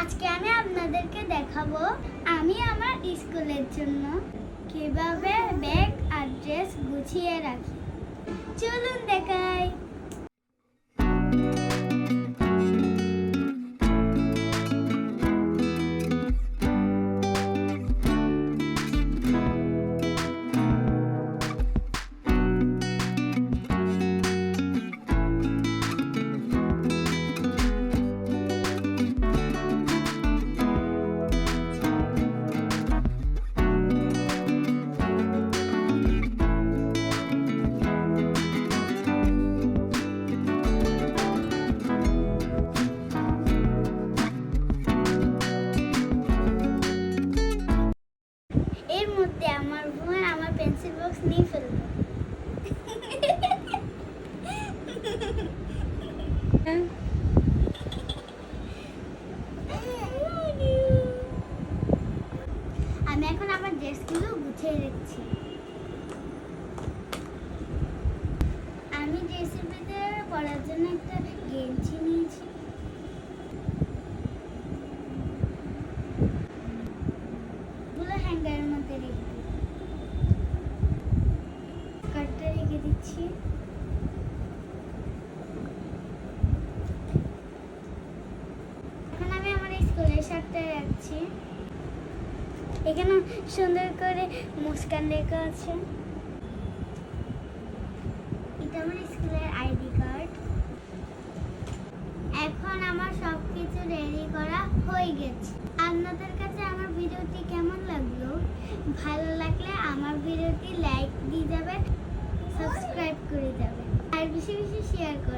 আজকে আমি আপনাদেরকে দেখাবো আমি আমার স্কুলের জন্য কীভাবে ব্যাগ আর ড্রেস গুছিয়ে রাখি। চলুন দেখাই আমার বোন আমার পেন্সিল বক্স নিয়ে ফেলবে। আমি এখন আমার ড্রেসগুলো গুছিয়ে রাখছি আমি ড্রেসের ভিতরে পরার জন্য একটা গেঞ্জি দিচ্ছি। এখন আমি আমার স্কুলের শার্টটা রাখছি। এখানে সুন্দর করে মুস্কান লেখা আছে। এটা আমার স্কুলের আইডি কার্ড এখন আমার সব কিছু রেডি করা হয়ে গেছে। আপনাদের কাছে আমার ভিডিওটি কেমন Yeah. করো